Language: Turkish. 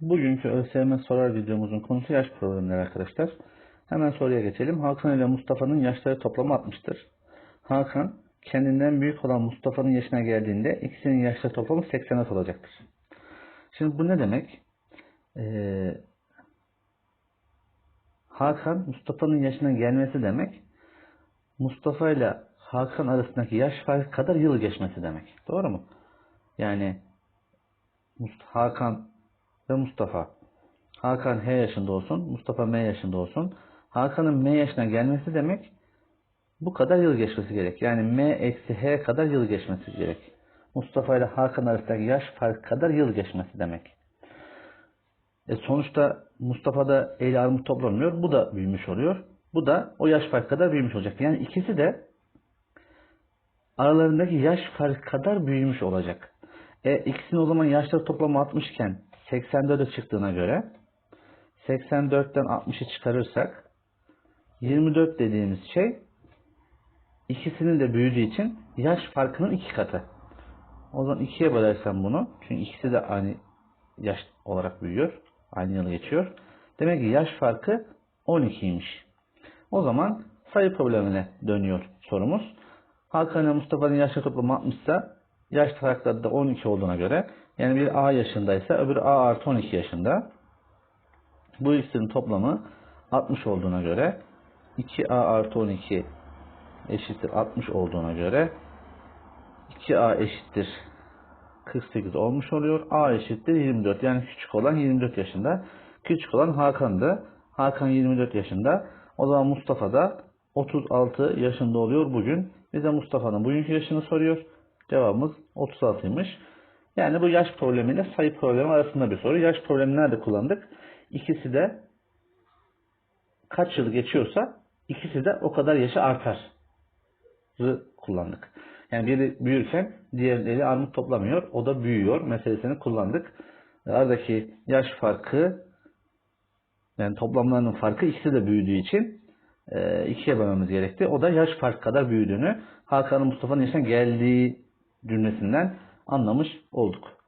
Bugünkü ÖSYM sorar videomuzun konusu yaş problemleri arkadaşlar. Hemen soruya geçelim. Hakan ile Mustafa'nın yaşları toplamı 60'tır. Hakan kendinden büyük olan Mustafa'nın yaşına geldiğinde ikisinin yaşları toplamı 80'e olacaktır. Şimdi bu ne demek? Ee, Hakan Mustafa'nın yaşına gelmesi demek Mustafa ile Hakan arasındaki yaş farkı kadar yıl geçmesi demek. Doğru mu? Yani Hakan ve Mustafa. Hakan H yaşında olsun, Mustafa M yaşında olsun. Hakan'ın M yaşına gelmesi demek bu kadar yıl geçmesi gerek. Yani M eksi H kadar yıl geçmesi gerek. Mustafa ile Hakan arasındaki yaş farkı kadar yıl geçmesi demek. E sonuçta Mustafa'da el armut toplamıyor. Bu da büyümüş oluyor. Bu da o yaş farkı kadar büyümüş olacak. Yani ikisi de aralarındaki yaş farkı kadar büyümüş olacak. E ikisinin o zaman yaşları toplamı 60 iken 84'e çıktığına göre 84'ten 60'ı çıkarırsak 24 dediğimiz şey ikisinin de büyüdüğü için yaş farkının iki katı. O zaman ikiye bölersem bunu çünkü ikisi de aynı yaş olarak büyüyor. Aynı yılı geçiyor. Demek ki yaş farkı 12'ymiş. O zaman sayı problemine dönüyor sorumuz. Hakan ile Mustafa'nın yaşları toplamı 60 ise yaş farkları da 12 olduğuna göre yani bir A yaşındaysa öbürü A artı 12 yaşında. Bu ikisinin toplamı 60 olduğuna göre 2A artı 12 eşittir 60 olduğuna göre 2A eşittir 48 olmuş oluyor. A eşittir 24. Yani küçük olan 24 yaşında. Küçük olan Hakan'dı. Hakan 24 yaşında. O zaman Mustafa da 36 yaşında oluyor bugün. Bize Mustafa'nın bugünkü yaşını soruyor. Cevabımız 36'ymış. Yani bu yaş problemiyle sayı problemi arasında bir soru. Yaş problemi nerede kullandık? İkisi de kaç yıl geçiyorsa ikisi de o kadar yaşı artar. kullandık. Yani biri büyürken diğerleri armut toplamıyor. O da büyüyor meselesini kullandık. Aradaki yaş farkı yani toplamlarının farkı ikisi de büyüdüğü için e, ikiye bölmemiz gerekti. O da yaş farkı kadar büyüdüğünü Hakan'ın Mustafa'nın yaşına geldiği cümlesinden anlamış olduk.